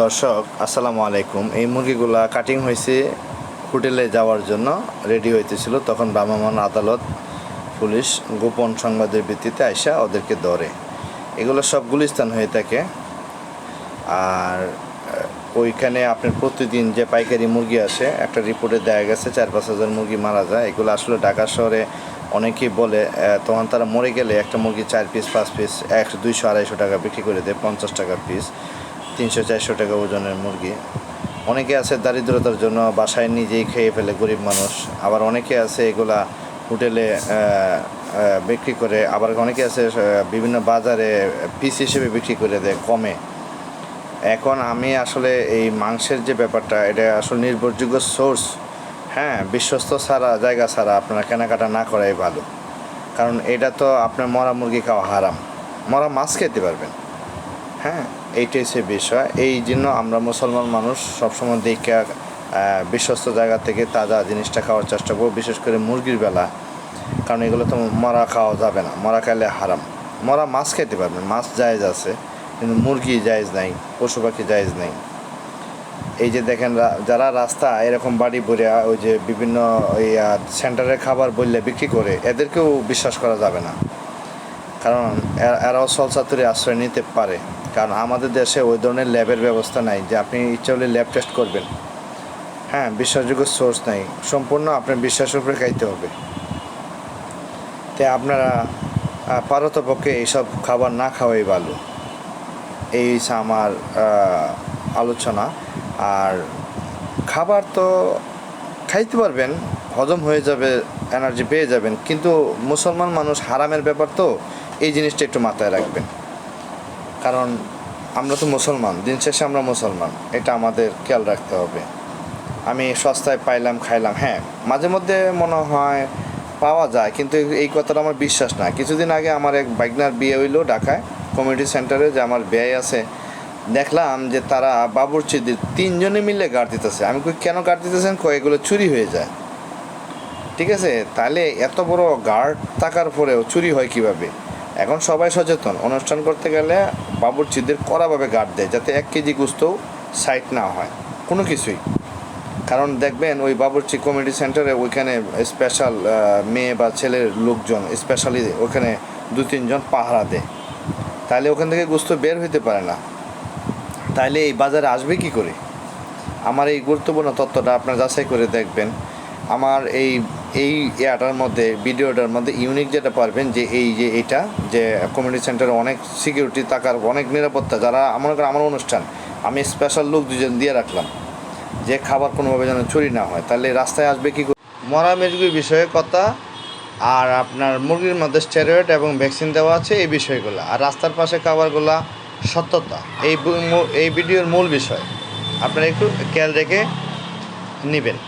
দর্শক, আসসালামু আলাইকুম। এই মুরগিগুলা কাটিং হয়েছে হোটেলে যাওয়ার জন্য রেডি হইতেছিল। তখন ভ্রাম্যমাণ আদালত পুলিশ গোপন সংবাদের ভিত্তিতে আইসা ওদেরকে ধরে। এগুলো সব গুলিস্তান হয়ে থাকে। আর ওইখানে আপনার প্রতিদিন যে পাইকারি মুরগি আসে, একটা রিপোর্টে দেখা গেছে চার পাঁচ হাজার মুরগি মারা যায়। এগুলো আসলে ঢাকা শহরে অনেকেই বলে তখন তারা মরে গেলে একটা মুরগি চার পিস পাঁচ পিস একশো দুইশো, আড়াইশো টাকা বিক্রি করে দেয়, পঞ্চাশ টাকা পিস তিনশো, চারশো টাকা ওজনের মুরগি। অনেকে আছে দারিদ্রতার জন্য বাসায় নিজেই খেয়ে ফেলে গরিব মানুষ। আবার অনেকে আছে এগুলা হোটেলে বিক্রি করে। আবার অনেকে আছে বিভিন্ন বাজারে পিস হিসেবে বিক্রি করে দেয়, কমে। এখন আমি আসলে এই মাংসের যে ব্যাপারটা, এটা আসলে নির্ভরযোগ্য সোর্স হ্যাঁ বিশ্বস্ত ছাড়া, জায়গা ছাড়া আপনারা কেনাকাটা না করাই ভালো। কারণ এটা তো আপনার মরা মুরগি খাওয়া হারাম। মরা মাছ খেতে পারবেন। হ্যাঁ এইটাই হচ্ছে বিষয়। এই জন্য আমরা মুসলমান মানুষ সবসময় দেখে বিশ্বস্ত জায়গা থেকে তাজা জিনিসটা খাওয়ার চেষ্টা করব, বিশেষ করে মুরগির বেলা। কারণ এগুলো তো মরা খাওয়া যাবে না, মরা খাইলে হারাম। মরা মাছ খেতে পারবেন, মাছ জায়েজ আছে, কিন্তু মুরগি জায়েজ নাই, পশু পাখি জায়েজ নেই। এই যে দেখেন যারা রাস্তা এরকম বাড়ি ভরে ওই যে বিভিন্ন, ওই সেন্টারের খাবার বললে বিক্রি করে, এদেরকেও বিশ্বাস করা যাবে না। কারণ এরাও সলসাতুরি আশ্রয় নিতে পারে। কারণ আমাদের দেশে ওই ধরনের ল্যাবের ব্যবস্থা নাই যে আপনি ইচ্ছা হলে ল্যাব টেস্ট করবেন। হ্যাঁ বিশ্বাসযোগ্য সোর্স নাই। সম্পূর্ণ আপনার বিশ্বাসের উপরে খাইতে হবে। তাই আপনারা পারতপক্ষে এইসব খাবার না খাওয়াই ভালো। এই আমার আলোচনা। আর খাবার তো খাইতে পারবেন, হজম হয়ে যাবে এনার্জি পেয়ে যাবেন। কিন্তু মুসলমান মানুষ হারামের ব্যাপার তো এই জিনিসটা একটু মাথায় রাখবেন। কারণ আমরা তো মুসলমান, দিন শেষে আমরা মুসলমান, এটা আমাদের খেয়াল রাখতে হবে। আমি সস্তায় পাইলাম, খাইলাম হ্যাঁ মাঝে মধ্যে মনে হয় পাওয়া যায়, কিন্তু এই কথাটা আমার বিশ্বাস না। কিছুদিন আগে আমার এক বাইকনার বিয়ে হইল ঢাকায় কমিউনিটি সেন্টারে যে আমার ব্যয় আছে, দেখলাম যে তারা বাবুরচিদের তিনজনে মিলে গাড় দিতেছে। আমি কই, কেন গাড় দিতেছেন? কয় এগুলো চুরি হয়ে যায়। ঠিক আছে? তাহলে এত বড় গার্ড থাকার পরেও চুরি হয় কীভাবে? এখন সবাই সচেতন। অনুষ্ঠান করতে গেলে বাবুরচিদের কড়াভাবে গার্ড দেয়, যাতে এক কেজি গুস্তও সাইট না হয়। কোনো কিছুই। কারণ দেখবেন ওই বাবুরচি কমিউনিটি সেন্টারে ওইখানে স্পেশাল মেয়ে বা ছেলের লোকজন স্পেশালি ওখানে দু তিনজন পাহারা দেয়। তাহলে ওখান থেকে গুস্ত বের হইতে পারে না। তাহলে এই বাজারে আসবে কি করে? আমার এই গুরুত্বপূর্ণ তথ্যটা আপনার যাচাই করে দেখবেন। আমার এই এই ইয়াটার মধ্যে, ভিডিওটার মধ্যে ইউনিক যেটা পারবেন যে এই যে এটা, যে কমিউনিটি সেন্টারে অনেক সিকিউরিটি থাকার, অনেক নিরাপত্তা, যারা মনে আমার আমার অনুষ্ঠান, আমি স্পেশাল লোক দুজন দিয়ে রাখলাম, যে খাবার কোনোভাবে যেন চুরি না হয়, তাহলে রাস্তায় আসবে কী? মরা মুরগির বিষয়ে কথা, আর আপনার মুরগির মধ্যে স্টেরয়েড এবং ভ্যাকসিন দেওয়া আছে এই বিষয়গুলো, আর রাস্তার পাশে খাবারগুলা সত্যতা, এই এই ভিডিওর মূল বিষয়, আপনারা একটু খেয়াল রেখে নেবেন